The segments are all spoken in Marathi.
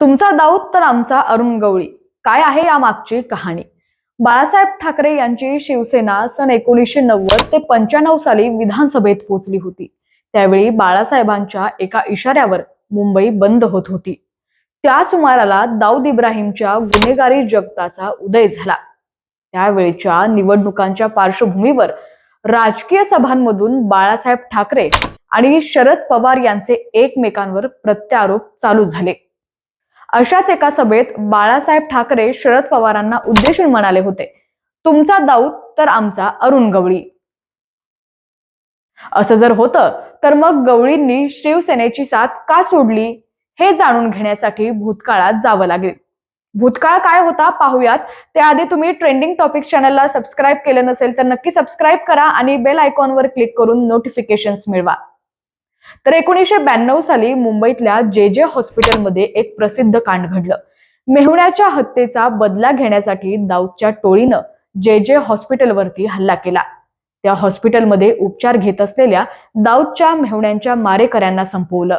तुमचा दाऊद तर आमचा अरुण गवळी. काय आहे या मागची कहाणी? बाळासाहेब ठाकरे यांची शिवसेना सन एकोणीसशे नव्वद ते पंच्याण्णव साली विधानसभेत पोहोचली होती. त्यावेळी बाळासाहेबांच्या एका इशाऱ्यावर मुंबई बंद होत होती. त्या सुमाराला दाऊद इब्राहिमच्या गुन्हेगारी जगताचा उदय झाला. त्यावेळच्या निवडणुकांच्या पार्श्वभूमीवर राजकीय सभांमधून बाळासाहेब ठाकरे आणि शरद पवार यांचे एकमेकांवर प्रत्यारोप चालू झाले. अशाच एका सभेत बाळासाहेब ठाकरे शरद पवारांना उद्देशून म्हणाले होते. तुमचा दाऊद तर आमचा अरुण गवळी. असं जर होतं तर मग गवळींनी शिवसेनेची साथ का सोडली? हे जाणून घेण्यासाठी भूतकाळात जावं लागेल. भूतकाळ काय होता पाहूयात. त्याआधी तुम्ही ट्रेंडिंग टॉपिक चॅनलला सबस्क्राईब केलं नसेल तर नक्की सबस्क्राईब करा आणि बेल आयकॉनवर क्लिक करून नोटिफिकेशन्स मिळवा. तर एकोणीसशे ब्याण्णव साली मुंबईतल्या जे जे हॉस्पिटलमध्ये एक प्रसिद्ध कांड घडलं. मेहुण्याच्या हत्येचा बदला घेण्यासाठी दाऊदच्या टोळीनं जे जे हॉस्पिटलवरती हल्ला केला. त्या हॉस्पिटलमध्ये उपचार घेत असलेल्या दाऊदच्या मेहुण्यांच्या मारेकऱ्यांना संपवलं.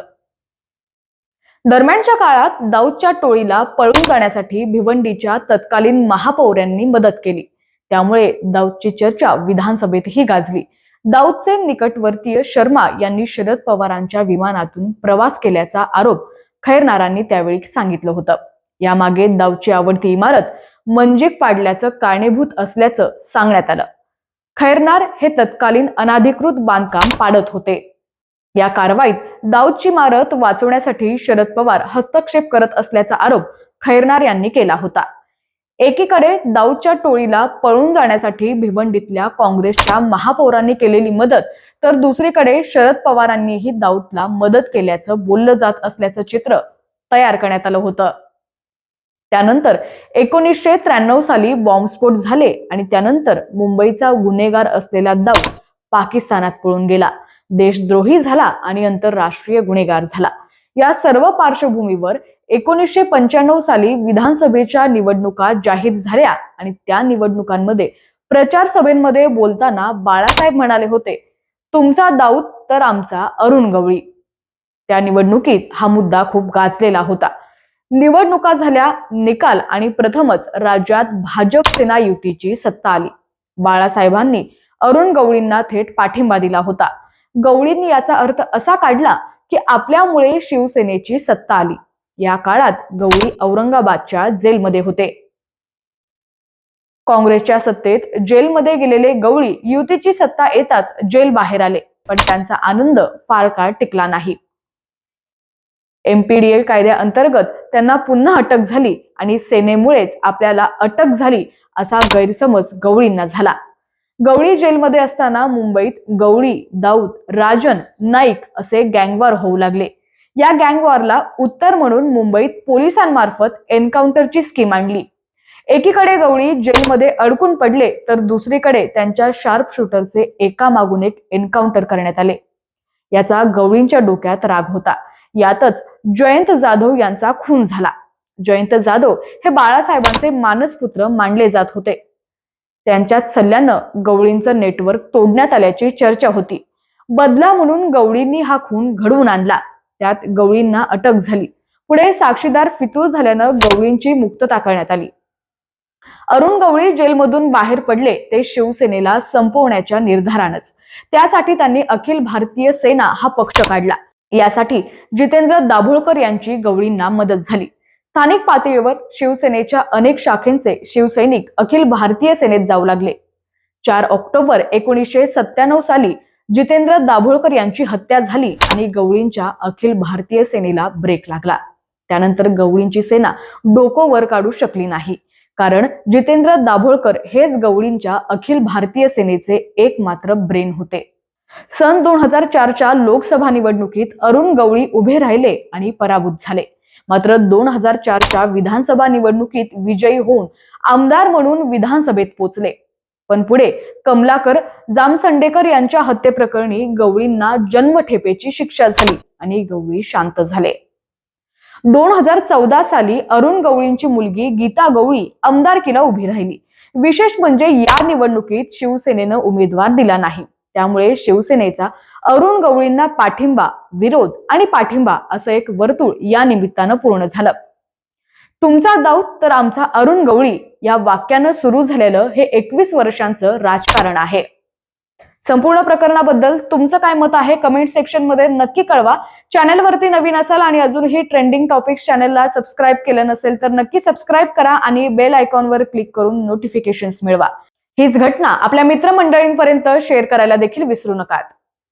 दरम्यानच्या काळात दाऊदच्या टोळीला पळून जाण्यासाठी भिवंडीच्या तत्कालीन महापौरांनी मदत केली. त्यामुळे दाऊदची चर्चा विधानसभेतही गाजली. दाऊदचे निकटवर्तीय शर्मा यांनी शरद पवारांच्या विमानातून प्रवास केल्याचा आरोप खैरनारांनी त्यावेळी सांगितलं होतं. यामागे दाऊदची आवडती इमारत म्हणजे पाडल्याचं कारणीभूत असल्याचं सांगण्यात आलं. खैरनार हे तत्कालीन अनाधिकृत बांधकाम पाडत होते. या कारवाईत दाऊदची इमारत वाचवण्यासाठी शरद पवार हस्तक्षेप करत असल्याचा आरोप खैरनार यांनी केला होता. एकीकडे दाऊदच्या टोळीला पळून जाण्यासाठी भिवंडीतल्या काँग्रेसच्या महापौरांनी केलेली मदत तर दुसरीकडे शरद पवारांनीही दाऊदला मदत केल्याचं बोललं जात असल्याचं चित्र तयार करण्यात आलं होतं. त्यानंतर एकोणीसशे त्र्याण्णव साली बॉम्बस्फोट झाले आणि त्यानंतर मुंबईचा गुन्हेगार असलेला दाऊद पाकिस्तानात पळून गेला. देशद्रोही झाला आणि आंतरराष्ट्रीय गुन्हेगार झाला. या सर्व पार्श्वभूमीवर एकोणीसशे पंच्याण्णव साली विधानसभेच्या निवडणुका जाहीर झाल्या आणि त्या निवडणुकांमध्ये प्रचार सभेमध्ये बोलताना बाळासाहेब म्हणाले होते तुमचा दाऊद तर आमचा अरुण गवळी. त्या निवडणुकीत हा मुद्दा खूप गाजलेला होता. निवडणुका झाल्या निकाल आणि प्रथमच राज्यात भाजप सेना युतीची सत्ता आली. बाळासाहेबांनी अरुण गवळींना थेट पाठिंबा दिला होता. गवळींनी याचा अर्थ असा काढला की आपल्यामुळे शिवसेनेची सत्ता आली. या काळात गवळी औरंगाबादच्या जेलमध्ये होते. काँग्रेसच्या सत्तेत जेलमध्ये गेलेले गवळी युतीची सत्ता येताच जेल बाहेर आले पण त्यांचा आनंद फार काळ टिकला नाही. एमपीडीए कायद्याअंतर्गत त्यांना पुन्हा अटक झाली आणि सेनेमुळेच आपल्याला अटक झाली असा गैरसमज गवळींना झाला. गवळी जेलमध्ये असताना मुंबईत गवळी दाऊद राजन नाईक असे गँगवार होऊ लागले. या गँगवॉरला उत्तर म्हणून मुंबईत पोलिसांमार्फत एन्काउंटरची स्कीम आणली. एकीकडे गवळी जेलमध्ये अडकून पडले तर दुसरीकडे त्यांच्या शार्प शूटरचे एका मागून एक एन्काउंटर करण्यात आले. याचा गवळींच्या डोक्यात राग होता. यातच जयंत जाधव यांचा खून झाला. जयंत जाधव हे बाळासाहेबांचे मानसपुत्र मानले जात होते. त्यांच्या सल्ल्यानं गवळींचं नेटवर्क तोडण्यात आल्याची चर्चा होती. बदला म्हणून गवळींनी हा खून घडवून आणला. त्यात गवळींना अटक झाली. पुढे साक्षीदार फितूर झाल्यानं गवळींची मुक्तता करण्यात आली. अरुण गवळी जेलमधून बाहेर पडले ते शिवसेनेला संपवण्याच्या निर्धारानच. त्यासाठी त्यांनी अखिल भारतीय सेना हा पक्ष काढला. यासाठी जितेंद्र दाभोळकर यांची गवळींना मदत झाली. स्थानिक पातळीवर शिवसेनेच्या अनेक शाखेंचे शिवसैनिक अखिल भारतीय सेनेत जाऊ लागले. चार ऑक्टोबर एकोणीसशे सत्त्याण्णव साली जितेंद्र दाभोळकर यांची हत्या झाली आणि गवळींच्या अखिल भारतीय सेनेला ब्रेक लागला. त्यानंतर गवळींची सेना डोकं वर काढू शकली नाही. कारण जितेंद्र दाभोळकर हेच गवळींच्या अखिल भारतीय सेनेचे एकमात्र ब्रेन होते. सन दोन हजार चारच्या लोकसभा निवडणुकीत अरुण गवळी उभे राहिले आणि पराभूत झाले. मात्र दोन हजार चारच्या विधानसभा निवडणुकीत विजयी होऊन आमदार म्हणून विधानसभेत पोचले. पण पुढे कमलाकर जामसंडेकर यांच्या हत्येप्रकरणी गवळींना जन्मठेपेची शिक्षा झाली आणि गवळी शांत झाले. दोन हजार चौदा साली अरुण गवळींची मुलगी गीता गवळी आमदारकीला उभी राहिली. विशेष म्हणजे या निवडणुकीत शिवसेनेनं उमेदवार दिला नाही. त्यामुळे शिवसेनेचा अरुण गवळींना पाठिंबा विरोध आणि पाठिंबा असं एक वर्तुळ या निमित्तानं पूर्ण झालं. तुमचा दाऊद तर आमचा अरुण गवळी या वाक्यानं सुरू झालेलं हे एकवीस वर्षांचं राजकारण आहे. संपूर्ण प्रकरणाबद्दल तुमचं काय मत आहे? कमेंट सेक्शनमध्ये नक्की कळवा. चॅनलवरती नवीन असाल आणि अजूनही ट्रेंडिंग टॉपिक्स चॅनलला सबस्क्राईब केलं नसेल तर नक्की सबस्क्राईब करा आणि बेल आयकॉनवर क्लिक करून नोटिफिकेशन्स मिळवा. हीच घटना आपल्या मित्रमंडळींपर्यंत शेअर करायला देखील विसरू नका